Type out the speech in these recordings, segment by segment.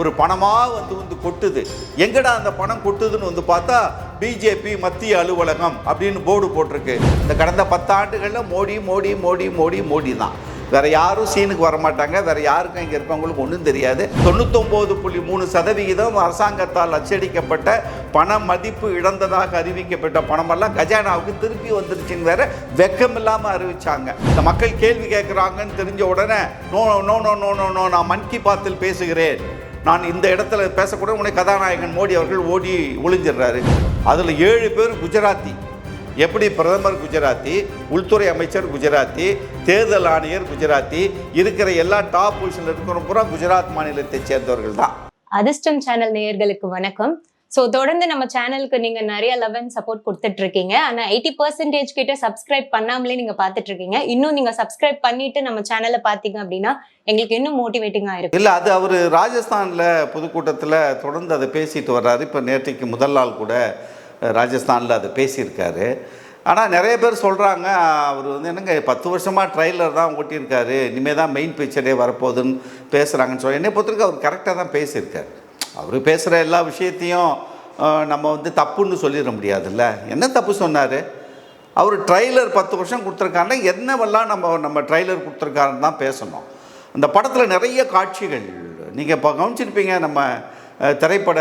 ஒரு பணமாக வந்து வந்து கொட்டுது. எங்கடா அந்த பணம் கொட்டுதுன்னு வந்து பார்த்தா பிஜேபி மத்திய அலுவலகம் அப்படின்னு போர்டு போட்டிருக்கு. இந்த கடந்த பத்தாண்டுகளில் மோடி மோடி மோடி மோடி மோடி தான். வேற யாரும் சீனுக்கு வர மாட்டாங்க வேற யாருக்கும் இங்கே இருக்கவங்களுக்கு ஒன்றும் தெரியாது. தொண்ணூத்தொம்பது புள்ளி மூணு சதவிகிதம் அரசாங்கத்தால் அச்சடிக்கப்பட்ட பண மதிப்பு இழந்ததாக அறிவிக்கப்பட்ட பணமெல்லாம் கஜானாவுக்கு திருப்பி வந்துருச்சுன்னு வேற வெக்கம் இல்லாமல் அறிவிச்சாங்க. இந்த மக்கள் கேள்வி கேட்குறாங்கன்னு தெரிஞ்ச உடனே no no no no no no நான் மன் கி பாத்தில் பேசுகிறேன். நான் இந்த இடத்துல பேசக்கூட உடனே கதாநாயகன் மோடி அவர்கள் ஓடி ஒளிஞ்சிடுறாரு. அதில் ஏழு பேர் குஜராத்தி. எப்படி பிரதமர் குஜராத்தி உள்துறை அமைச்சர் குஜராத்தி தேர்தல் ஆணையர் குஜராத்தி இருக்கிற எல்லா டாப் பொசிஷனில் இருக்கிற பூரா குஜராத் மாநிலத்தை சேர்ந்தவர்கள் தான். அதிர்ஷ்டம் சேனல் நேயர்களுக்கு வணக்கம். ஸோ தொடர்ந்து நம்ம சேனலுக்கு நீங்கள் நிறைய லவ் அண்ட் சப்போர்ட் கொடுத்துட்டு இருக்கீங்க ஆனால் எயிட்டி பர்சன்டேஜ் கிட்ட சப்ஸ்கிரைப் பண்ணாமலே நீங்கள் பார்த்துட்டு இருக்கீங்க இன்னும் நீங்கள் சப்ஸ்கிரைப் பண்ணிட்டு நம்ம சேனலை பார்த்தீங்க அப்படின்னா எங்களுக்கு இன்னும் மோட்டிவேட்டிங்காக இருக்கும். இல்லை அது அவர் ராஜஸ்தானில் பொதுக்கூட்டத்தில் தொடர்ந்து அதை பேசிட்டு வர்றாரு. இப்போ நேற்றைக்கு முதல் நாள் கூட ராஜஸ்தானில் அதை பேசியிருக்காரு. ஆனால் நிறைய பேர் சொல்கிறாங்க அவர் வந்து என்னங்க பத்து வருஷமாக ட்ரெயிலர் தான் ஓட்டியிருக்காரு. இனிமேல் தான் மெயின் பிக்சரே வரப்போகுதுன்னு பேசுகிறாங்கன்னு சொல்லி. என்னை பொறுத்தவரைக்கும் அவர் கரெக்டாக தான் பேசியிருக்காரு. அவர் பேசுகிற எல்லா விஷயத்தையும் நம்ம வந்து தப்புன்னு சொல்லிட முடியாதுல்ல. என்ன தப்பு சொன்னார்? அவர் ட்ரைலர் பத்து வருஷம் கொடுத்துருக்காருன்னா என்னவெல்லாம் நம்ம நம்ம ட்ரைலர் கொடுத்துருக்காருன்னு தான் பேசணும். அந்த படத்தில் நிறைய காட்சிகள். நீங்கள் இப்போ கவனிச்சிருப்பீங்க நம்ம திரைப்பட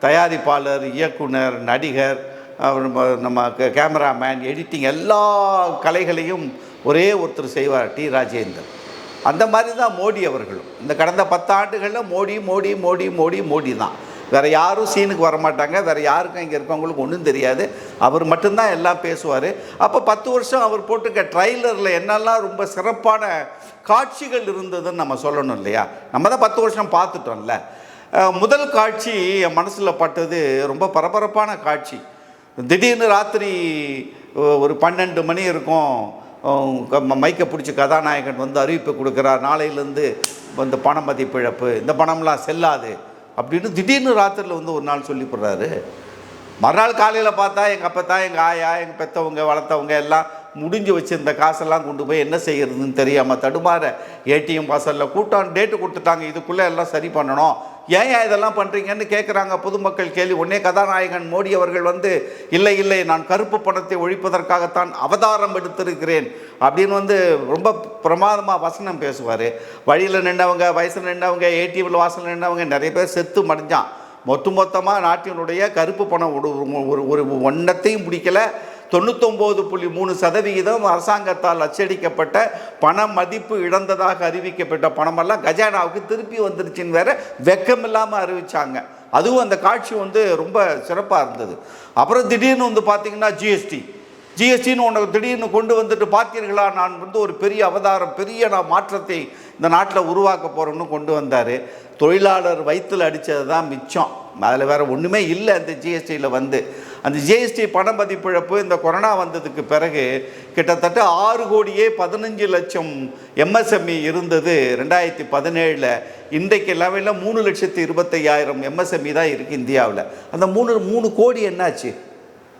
தயாரிப்பாளர் இயக்குனர் நடிகர் நம்ம- நம்ம கே- கேமராமேன் எடிட்டிங் எல்லா கலைகளையும் ஒரே ஒருத்தர் செய்வார் டி. ராஜேந்தர் அந்த மாதிரி தான் மோடி அவர்களும். இந்த கடந்த பத்தாண்டுகளில் மோடி மோடி மோடி மோடி மோடி தான். வேறு யாரும் சீனுக்கு வர மாட்டாங்க வேறு யாருக்கும் இங்கே இருக்கவங்களுக்கு ஒன்றும் தெரியாது. அவர் மட்டும்தான் எல்லாம் பேசுவார். அப்போ பத்து வருஷம் அவர் போட்டிருக்க ட்ரைலரில் என்னெல்லாம் ரொம்ப சிறப்பான காட்சிகள் இருந்ததுன்னு நம்ம சொல்லணும் இல்லையா? நம்ம தான் பத்து வருஷம் பார்த்துட்டோம்ல. முதல் காட்சி என் மனசில் பட்டது ரொம்ப பரபரப்பான காட்சி. திடீர்னு ராத்திரி ஒரு பன்னெண்டு மணி இருக்கும். மைக்கை பிடிச்சி கதாநாயகன் வந்து அறிவிப்பு கொடுக்குறார். நாளையிலேருந்து இந்த பண மதிப்பிழப்பு இந்த பணம்லாம் செல்லாது அப்படின்னு திடீர்னு ராத்திரியில் வந்து ஒரு நாள் சொல்லி போடுறாரு. மறுநாள் காலையில் பார்த்தா எங்கள் அப்பத்தா எங்கள் ஆயா எங்கள் பெற்றவங்க வளர்த்தவங்க எல்லாம் முடிஞ்சு வச்சுருந்த காசெல்லாம் கொண்டு போய் என்ன செய்கிறதுன்னு தெரியாமல் தடுமாற ஏடிஎம் வாசலில் கூட்டம் டேட்டு கொடுத்துட்டாங்க. இதுக்குள்ளே எல்லாம் சரி பண்ணணும். ஏன் இதெல்லாம் பண்ணுறீங்கன்னு கேட்குறாங்க பொதுமக்கள் கேள்வி. உடனே கதாநாயகன் மோடி அவர்கள் வந்து இல்லை இல்லை நான் கருப்பு பணத்தை ஒழிப்பதற்காகத்தான் அவதாரம் எடுத்திருக்கிறேன். அப்படின்னு வந்து ரொம்ப பிரமாதமாக வசனம் பேசுவார். வழியில் நின்றவங்க வயசில் நின்றவங்க ஏடிஎம்ல வாசல் நின்றவங்க நிறைய பேர் செத்து மடிஞ்சான். மொத்த மொத்தமாக நாட்டினுடைய கருப்பு பணம் ஒரு ஒரு ஒரு ஒன்றத்தையும் பிடிக்கல. தொண்ணூத்தொம்பது புள்ளி மூணு சதவிகிதம் அரசாங்கத்தால் அச்சடிக்கப்பட்ட பண மதிப்பு இழந்ததாக அறிவிக்கப்பட்ட பணமெல்லாம் கஜானாவுக்கு திருப்பி வந்துருச்சுன்னு வேற வெக்கம் இல்லாமல் அறிவிச்சாங்க. அதுவும் அந்த காட்சி வந்து ரொம்ப சிறப்பாக இருந்தது. அப்புறம் திடீர்னு வந்து பார்த்தீங்கன்னா ஜிஎஸ்டி ஜிஎஸ்டின்னு ஒன்று திடீர்னு கொண்டு வந்துட்டு பார்த்தீர்களா நான் வந்து ஒரு பெரிய அவதாரம் பெரிய நான் மாற்றத்தை இந்த நாட்டில் உருவாக்க போகிறேன்னு கொண்டு வந்தார். தொழிலாளர் வயிற்றில் அடித்தது தான் மிச்சம். அதில் வேறு ஒன்றுமே இல்லை அந்த ஜிஎஸ்டியில் வந்து. அந்த ஜிஎஸ்டி பண மதிப்பிழப்பு இந்த கொரோனா வந்ததுக்கு பிறகு கிட்டத்தட்ட ஆறு கோடியே பதினஞ்சு லட்சம் எம்எஸ்எம்இ இருந்தது ரெண்டாயிரத்தி பதினேழில். இன்றைக்கு லெவலில் மூணு லட்சத்தி இருபத்தையாயிரம் எம்எஸ்எம்இ தான் இருக்குது இந்தியாவில். அந்த மூணு மூணு கோடி என்னாச்சு?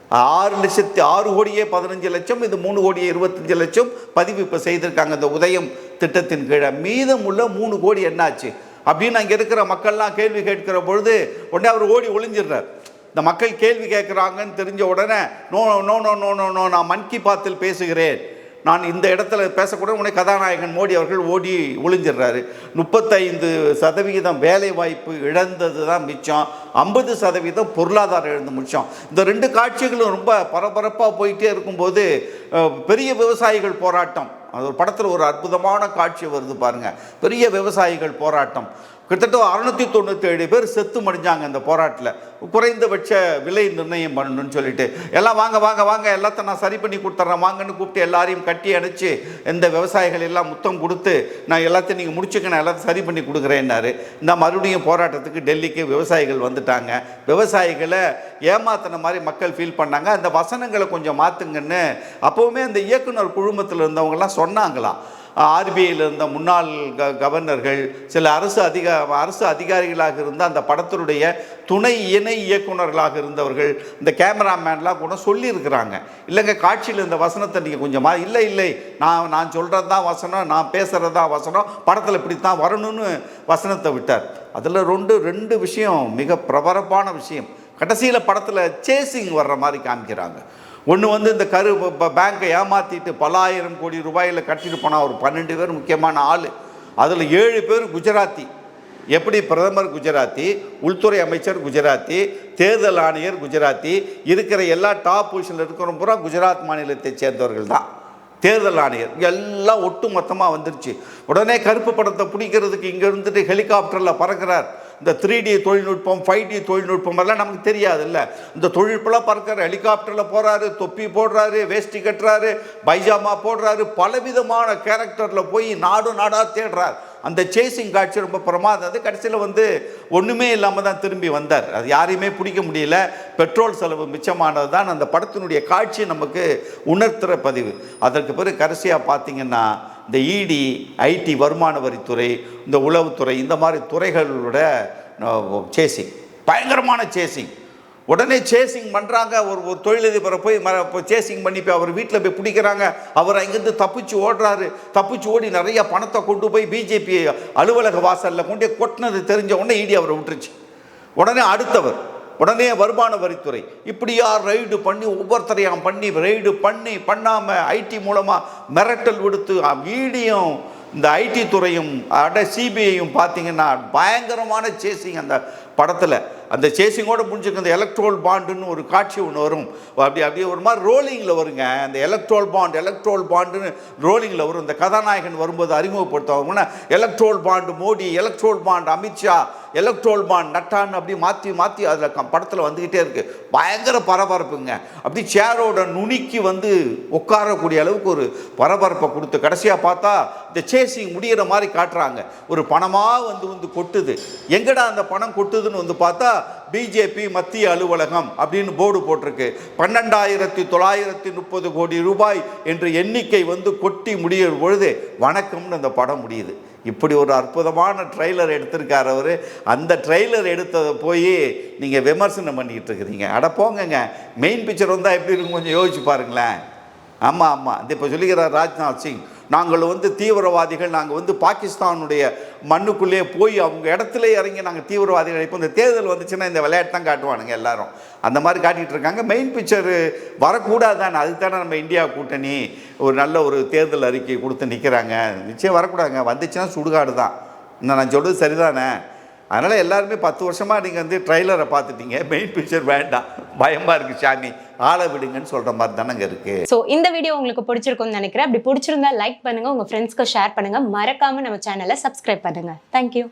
ஆறு லட்சத்தி ஆறு கோடியே பதினஞ்சு லட்சம் இது மூணு கோடியே இருபத்தஞ்சு லட்சம் பதிவு இப்போ செய்திருக்காங்க இந்த உதயம் திட்டத்தின் கீழே. மீதம் உள்ள மூணு கோடி என்னாச்சு? அப்படின்னு அங்கே இருக்கிற மக்கள்லாம் கேள்வி கேட்கிற பொழுது உடனே அவர் ஓடி ஒளிஞ்சிடுறார். இந்த மக்கள் கேள்வி கேட்குறாங்கன்னு தெரிஞ்ச உடனே no no no no no no நான் மன் கி பாத்தில் பேசுகிறேன். நான் இந்த இடத்துல பேசக்கூட உடனே கதாநாயகன் மோடி அவர்கள் ஓடி ஒளிஞ்சிடுறாரு. முப்பத்தைந்து சதவிகிதம் வேலை வாய்ப்பு இழந்தது தான் மிச்சம். ஐம்பது சதவீதம் பொருளாதாரம் இழந்து மிச்சம். இந்த ரெண்டு காட்சிகளும் ரொம்ப பரபரப்பாக போயிட்டே இருக்கும்போது பெரிய விவசாயிகள் போராட்டம். அது ஒரு படத்தில் ஒரு அற்புதமான காட்சி வருது பாருங்கள் பெரிய விவசாயிகள் போராட்டம். கிட்டத்தட்ட அறுநூத்தி தொண்ணூற்றி ஏழு பேர் செத்து மடிஞ்சாங்க இந்த போராட்டத்தில். குறைந்தபட்ச விலை நிர்ணயம் பண்ணணும்னு சொல்லிட்டு. எல்லாம் வாங்க வாங்க வாங்க எல்லாத்தையும் நான் சரி பண்ணி கொடுத்துட்றேன் வாங்கன்னு கூப்பிட்டு எல்லாரையும் கட்டி அணைச்சி இந்த விவசாயிகள் எல்லாம் முத்தம் கொடுத்து நான் எல்லாத்தையும் நீங்கள் முடிச்சுக்க நான் எல்லாத்தையும் சரி பண்ணி கொடுக்குறேன்னாரு. இந்த மறுபடியும் போராட்டத்துக்கு டெல்லிக்கு விவசாயிகள் வந்துட்டாங்க. விவசாயிகளை ஏமாத்தின மாதிரி மக்கள் ஃபீல் பண்ணாங்க. அந்த வசனங்களை கொஞ்சம் மாற்றுங்கன்னு அப்போவுமே அந்த இயக்குனர் குழுமத்தில் இருந்தவங்கலாம் சொன்னாங்களாம் ஆர்பிஐயில் இருந்த முன்னாள் க கவர்னர்கள் சில அரசு அதிக அரசு அதிகாரிகளாக இருந்த அந்த படத்தினுடைய துணை இணை இயக்குனர்களாக இருந்தவர்கள் இந்த கேமராமேன்லாம் கூட சொல்லியிருக்கிறாங்க. இல்லைங்க காட்சியில் இந்த வசனத்தை நீங்கள் கொஞ்சமா இல்லை இல்லை நான் நான் சொல்கிறது தான் வசனம் நான் பேசுகிறது தான் வசனம் படத்தில் இப்படி தான் வரணும்னு வசனத்தை விட்டார். அதில் ரெண்டு ரெண்டு விஷயம் மிக பிரபரப்பான விஷயம். கடைசியில் படத்தில் சேசிங் வர்ற மாதிரி காமிக்கிறாங்க. ஒன்று வந்து இந்த கரு ப- பேங்கை ஏமாற்றிட்டு பலாயிரம் கோடி ரூபாயில் கட்டிட்டு போனால் ஒரு பன்னெண்டு பேர் முக்கியமான ஆள். அதில் ஏழு பேர் குஜராத்தி. எப்படி பிரதமர் குஜராத்தி உள்துறை அமைச்சர் குஜராத்தி தேர்தல் ஆணையர் குஜராத்தி இருக்கிற எல்லா டாப் பொசிஷனில் இருக்கிற பூரா குஜராத் மாநிலத்தை சேர்ந்தவர்கள் தான். தேர்தல் ஆணையர். எல்லாம் ஒட்டு மொத்தமாக வந்துருச்சு. உடனே கருப்பு படத்தை பிடிக்கிறதுக்கு இங்கே இருந்துட்டு ஹெலிகாப்டரில் பறக்கிறார். இந்த த்ரீ டி தொழில்நுட்பம் ஃபைவ் டி தொழில்நுட்பம் எல்லாம் நமக்கு தெரியாது இல்லை இந்த தொழில்நுட்பம்லாம் பறக்கிற ஹெலிகாப்டரில் போகிறாரு தொப்பி போடுறாரு வேஷ்டி கட்டுறாரு பைஜாமா போடுறாரு பலவிதமான கேரக்டரில் போய் நாடு நாடாக தேடுறார். அந்த சேசிங் காட்சி ரொம்ப பிரமாதம். அது கடைசியில் வந்து ஒன்றுமே இல்லாமல் தான் திரும்பி வந்தார். அது யாரையுமே பிடிக்க முடியல. பெட்ரோல் செலவு மிச்சமானது தான் அந்த படத்தினுடைய காட்சி நமக்கு உணர்த்துகிற பதிவு. அதற்கு பிறகு கடைசியாக பார்த்தீங்கன்னா இந்த இடி ஐடி வருமான வரித்துறை இந்த உளவுத்துறை இந்த மாதிரி துறைகளோட சேசிங் பயங்கரமான சேசிங் உடனே சேசிங் பண்ணுறாங்க ஒரு ஒரு தொழிலதிபரை போய் ம சேசிங் பண்ணி போய் அவர் வீட்டில் போய் பிடிக்கிறாங்க. அவர் அங்கேருந்து தப்பிச்சு ஓடுறாரு. தப்பிச்சு ஓடி நிறைய பணத்தை கொண்டு போய் பிஜேபி அலுவலக வாசலில் கொண்டு கொட்டினது தெரிஞ்ச உடனே இடி அவரை விட்டுருச்சு. உடனே அடுத்தவர். உடனே வருமான வரித்துறை. இப்படியா ரைடு பண்ணி ஒவ்வொருத்தரையும் பண்ணி ரைடு பண்ணி பண்ணாமல் ஐடி மூலமாக மிரட்டல் விடுத்து ஈடியும் இந்த ஐடி துறையும் அட சிபிஐயும் பார்த்தீங்கன்னா பயங்கரமான சேசிங் அந்த படத்தில். அந்த சேசிங்கோடு முடிஞ்சுக்க அந்த எலக்ட்ரோல் பாண்டுன்னு ஒரு காட்சி ஒன்று வரும். அப்படி அப்படியே ஒரு மாதிரி ரோலிங்கில் வருங்க. அந்த எலக்ட்ரோல் பாண்ட் எலக்ட்ரோல் பாண்டுன்னு ரோலிங்கில் வரும். இந்த கதாநாயகன் வரும்போது அறிமுகப்படுத்துவாங்கன்னா electoral bond Modi electoral bond Amit Shah electoral bond நட்டான்னு அப்படி மாற்றி மாற்றி அதில் படத்தில் வந்துக்கிட்டே இருக்குது பயங்கர பரபரப்புங்க. அப்படி சேரோட நுனிக்கு வந்து உட்காரக்கூடிய அளவுக்கு ஒரு பரபரப்பை கொடுத்து கடைசியாக பார்த்தா இந்த சேசிங் முடியிற மாதிரி காட்டுறாங்க. ஒரு பணமாக வந்து வந்து கொட்டுது. எங்கடா அந்த பணம் கொட்டுதுன்னு வந்து பார்த்தா பிஜேபி மத்திய அலுவலகம் அப்படின்னு போர்டு போட்டிருக்கு. பன்னெண்டாயிரத்தி தொள்ளாயிரத்தி முப்பது கோடி ரூபாய் என்ற எண்ணிக்கை வந்து கொட்டி முடியும் பொழுது வணக்கம்னு அந்த படம் முடியுது. இப்படி ஒரு அற்புதமான ட்ரெய்லர் எடுத்திருக்கார் அவர். அந்த ட்ரெய்லர் எடுத்ததை போய் நீங்கள் விமர்சனம் பண்ணிக்கிட்டு இருக்கிறீங்க. அட போங்கங்க. மெயின் பிக்சர் வந்தால் எப்படி இருக்கும் கொஞ்சம் யோசிச்சு பாருங்களேன். ஆமாம் ஆமாம் இந்த இப்போ சொல்லிக்கிறார் ராஜ்நாத் சிங். நாங்கள் வந்து தீவிரவாதிகள் நாங்கள் வந்து பாகிஸ்தானுடைய மண்ணுக்குள்ளேயே போய் அவங்க இடத்துல இறங்கி நாங்கள் தீவிரவாதிகள் இப்போ இந்த தேர்தல் வந்துச்சுன்னா இந்த விளையாட்டு தான் காட்டுவானுங்க எல்லாரும். அந்த மாதிரி காட்டிகிட்டு இருக்காங்க. மெயின் பிக்சர் வரக்கூடாது தானே அதுக்கு தானே நம்ம இந்தியா கூட்டணி ஒரு நல்ல ஒரு தேர்தல் அறிக்கை கொடுத்து நிற்கிறாங்க நிச்சயம் வரக்கூடாதுங்க. வந்துச்சுன்னா சுடுகாடு தான். நான் சொல்கிறது சரிதானே? அதனால் எல்லாருமே பத்து வருஷமாக நீங்கள் வந்து ட்ரைலரை பார்த்துட்டீங்க. மெயின் பிக்சர் வேண்டாம். பயமாக இருக்குது சாமி. ஆளை விடுங்கன்னு சொல்கிற மாதிரி தானங்க இருக்குது ஸோ இந்த வீடியோ உங்களுக்கு பிடிச்சிருக்கும்னு நினைக்கிறேன். அப்படி பிடிச்சிருந்தா லைக் பண்ணுங்க. உங்க ஃப்ரெண்ட்ஸ்க்கு ஷேர் பண்ணுங்க. மறக்காம நம்ம சேனலை சப்ஸ்கிரைப் பண்ணுங்க. தேங்க்யூ